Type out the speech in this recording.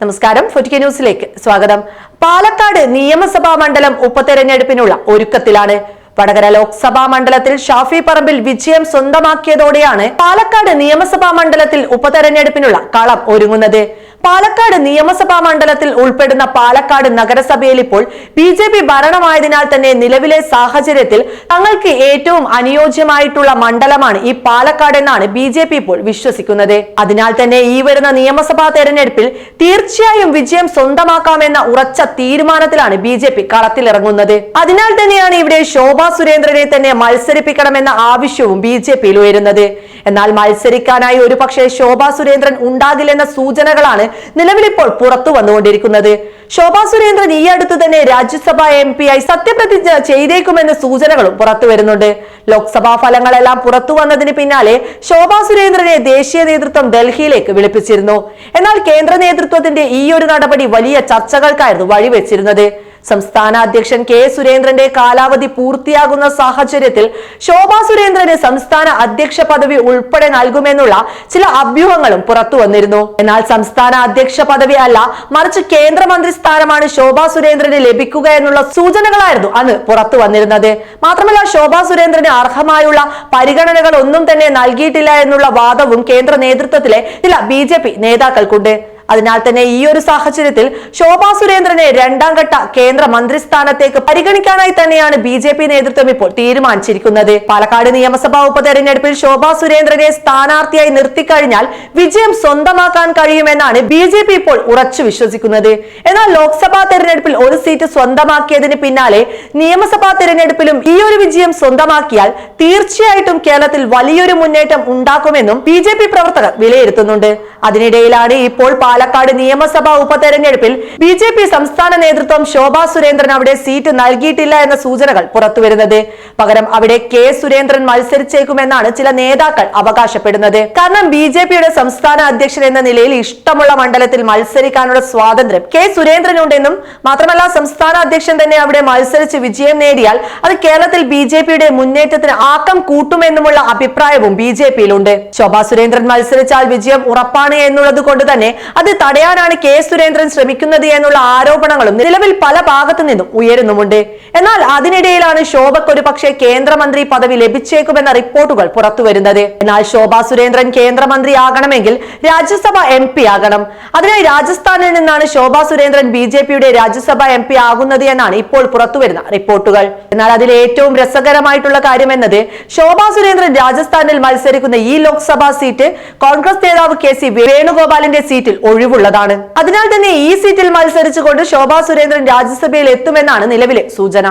നമസ്കാരം. ഫുറ്റിക ന്യൂസിലേക്ക് സ്വാഗതം. പാലക്കാട് നിയമസഭാ മണ്ഡലം ഉപതെരഞ്ഞെടുപ്പിനുള്ള ഒരുക്കത്തിലാണ് വടകര ലോക്സഭാ മണ്ഡലത്തിൽ ഷാഫി പറമ്പിൽ വിജയം സ്വന്തമാക്കിയതോടെയാണ് പാലക്കാട് നിയമസഭാ മണ്ഡലത്തിൽ ഉപതെരഞ്ഞെടുപ്പിനുള്ള കളം ഒരുങ്ങുന്നത്. പാലക്കാട് നിയമസഭാ മണ്ഡലത്തിൽ ഉൾപ്പെടുന്ന പാലക്കാട് നഗരസഭയിൽ ഇപ്പോൾ ബി ജെ പി ഭരണമായതിനാൽ തന്നെ നിലവിലെ സാഹചര്യത്തിൽ തങ്ങൾക്ക് ഏറ്റവും അനുയോജ്യമായിട്ടുള്ള മണ്ഡലമാണ് ഈ പാലക്കാട് എന്നാണ് ബി ജെ പി ഇപ്പോൾ വിശ്വസിക്കുന്നത്. അതിനാൽ തന്നെ ഈ വരുന്ന നിയമസഭാ തെരഞ്ഞെടുപ്പിൽ തീർച്ചയായും വിജയം സ്വന്തമാക്കാമെന്ന ഉറച്ച തീരുമാനത്തിലാണ് ബി ജെ പി കളത്തിലിറങ്ങുന്നത്. അതിനാൽ തന്നെയാണ് ഇവിടെ ശോഭാ സുരേന്ദ്രനെ തന്നെ മത്സരിപ്പിക്കണമെന്ന ആവശ്യവും ബി ജെ പിയിൽ ഉയരുന്നത്. എന്നാൽ മത്സരിക്കാനായി ഒരുപക്ഷെ ശോഭാ സുരേന്ദ്രൻ ഉണ്ടാകില്ലെന്ന സൂചനകളാണ് നിലവിലിപ്പോൾ പുറത്തു വന്നുകൊണ്ടിരിക്കുന്നത്. ശോഭാ സുരേന്ദ്രൻ ഈ അടുത്ത് തന്നെ രാജ്യസഭ എം പി ആയി സത്യപ്രതിജ്ഞ ചെയ്തേക്കുമെന്ന സൂചനകളും പുറത്തു വരുന്നുണ്ട്. ലോക്സഭാ ഫലങ്ങളെല്ലാം പുറത്തു വന്നതിന് പിന്നാലെ ശോഭാ സുരേന്ദ്രനെ ദേശീയ നേതൃത്വം ഡൽഹിയിലേക്ക് വിളിപ്പിച്ചിരുന്നു. എന്നാൽ കേന്ദ്ര നേതൃത്വത്തിന്റെ ഈ ഒരു നടപടി വലിയ ചർച്ചകൾക്കായിരുന്നു വഴിവെച്ചിരുന്നത്. സംസ്ഥാന അധ്യക്ഷൻ കെ സുരേന്ദ്രന്റെ കാലാവധി പൂർത്തിയാകുന്ന സാഹചര്യത്തിൽ ശോഭാ സുരേന്ദ്രന് സംസ്ഥാന അധ്യക്ഷ പദവി ഉൾപ്പെടെ നൽകുമെന്നുള്ള ചില അഭ്യൂഹങ്ങളും പുറത്തു വന്നിരുന്നു. എന്നാൽ സംസ്ഥാന അധ്യക്ഷ പദവി അല്ല മറിച്ച് കേന്ദ്രമന്ത്രി സ്ഥാനമാണ് ശോഭാ സുരേന്ദ്രന് ലഭിക്കുക എന്നുള്ള സൂചനകളായിരുന്നു അന്ന് പുറത്തു വന്നിരുന്നത്. മാത്രമല്ല ശോഭാ സുരേന്ദ്രന് അർഹമായുള്ള പരിഗണനകൾ ഒന്നും തന്നെ നൽകിയിട്ടില്ല എന്നുള്ള വാദവും കേന്ദ്ര നേതൃത്വത്തിലെ ചില ബി നേതാക്കൾക്കുണ്ട്. അതിനാൽ തന്നെ ഈ ഒരു സാഹചര്യത്തിൽ ശോഭാ സുരേന്ദ്രനെ രണ്ടാം ഘട്ട കേന്ദ്ര മന്ത്രിസ്ഥാനത്തേക്ക് പരിഗണിക്കാനായി തന്നെയാണ് ബി ജെ പി നേതൃത്വം ഇപ്പോൾ തീരുമാനിച്ചിരിക്കുന്നത്. പാലക്കാട് നിയമസഭാ ഉപതെരഞ്ഞെടുപ്പിൽ ശോഭാ സുരേന്ദ്രനെ സ്ഥാനാർത്ഥിയായി നിർത്തിക്കഴിഞ്ഞാൽ വിജയം സ്വന്തമാക്കാൻ കഴിയുമെന്നാണ് ബി ജെ പി ഇപ്പോൾ ഉറച്ചു വിശ്വസിക്കുന്നത്. എന്നാൽ ലോക്സഭാ തെരഞ്ഞെടുപ്പിൽ ഒരു സീറ്റ് സ്വന്തമാക്കിയതിന് പിന്നാലെ നിയമസഭാ തെരഞ്ഞെടുപ്പിലും ഈ ഒരു വിജയം സ്വന്തമാക്കിയാൽ തീർച്ചയായിട്ടും കേരളത്തിൽ വലിയൊരു മുന്നേറ്റം ഉണ്ടാക്കുമെന്നും ബി പ്രവർത്തകർ വിലയിരുത്തുന്നുണ്ട്. അതിനിടയിലാണ് ഇപ്പോൾ പാലക്കാട് നിയമസഭാ ഉപതെരഞ്ഞെടുപ്പിൽ ബി ജെ പി സംസ്ഥാന നേതൃത്വം ശോഭാ സുരേന്ദ്രൻ അവിടെ സീറ്റ് നൽകിയിട്ടില്ല എന്ന സൂചനകൾ പുറത്തുവരുന്നത്. പകരം അവിടെ കെ സുരേന്ദ്രൻ മത്സരിച്ചേക്കുമെന്നാണ് ചില നേതാക്കൾ അവകാശപ്പെടുന്നത്. കാരണം ബി ജെ പിയുടെ സംസ്ഥാന അധ്യക്ഷൻ എന്ന നിലയിൽ ഇഷ്ടമുള്ള മണ്ഡലത്തിൽ മത്സരിക്കാനുള്ള സ്വാതന്ത്ര്യം കെ സുരേന്ദ്രനുണ്ടെന്നും മാത്രമല്ല സംസ്ഥാന അധ്യക്ഷൻ തന്നെ അവിടെ മത്സരിച്ച് വിജയം നേടിയാൽ അത് കേരളത്തിൽ ബി ജെ പിയുടെ മുന്നേറ്റത്തിന് ആക്കം കൂട്ടുമെന്നുമുള്ള അഭിപ്രായവും ബി ജെ പിയിലുണ്ട്. ശോഭാ സുരേന്ദ്രൻ മത്സരിച്ചാൽ വിജയം ഉറപ്പാണ് എന്നുള്ളത് കൊണ്ട് തന്നെ അത് തടയാനാണ് കെ സുരേന്ദ്രൻ ശ്രമിക്കുന്നത് എന്നുള്ള ആരോപണങ്ങളും നിലവിൽ പല ഭാഗത്തു നിന്നും ഉയരുന്നുമുണ്ട്. എന്നാൽ അതിനിടയിലാണ് ശോഭയ്ക്ക് ഒരു പക്ഷേ കേന്ദ്രമന്ത്രി പദവി ലഭിച്ചേക്കുമെന്ന റിപ്പോർട്ടുകൾ പുറത്തു വരുന്നത്. എന്നാൽ ശോഭ സുരേന്ദ്രൻ കേന്ദ്രമന്ത്രിയാകണമെങ്കിൽ രാജ്യസഭ എം പി ആകണം. അതിനായി രാജസ്ഥാനിൽ നിന്നാണ് ശോഭ സുരേന്ദ്രൻ ബി ജെ പിയുടെ രാജ്യസഭ എം പി ആകുന്നത് എന്നാണ് ഇപ്പോൾ പുറത്തുവരുന്ന റിപ്പോർട്ടുകൾ. എന്നാൽ അതിൽ ഏറ്റവും രസകരമായിട്ടുള്ള കാര്യം എന്നത് ശോഭ സുരേന്ദ്രൻ രാജസ്ഥാനിൽ മത്സരിക്കുന്ന ഈ ലോക്സഭാ സീറ്റ് കോൺഗ്രസ് നേതാവ് കെ സി വേണുഗോപാലിന്റെ സീറ്റിൽ ഒഴിവുള്ളതാണ്. അതിനാൽ തന്നെ ഈ സീറ്റിൽ മത്സരിച്ചുകൊണ്ട് ശോഭാ സുരേന്ദ്രൻ രാജ്യസഭയിൽ എത്തുമെന്നാണ് നിലവിലെ സൂചന.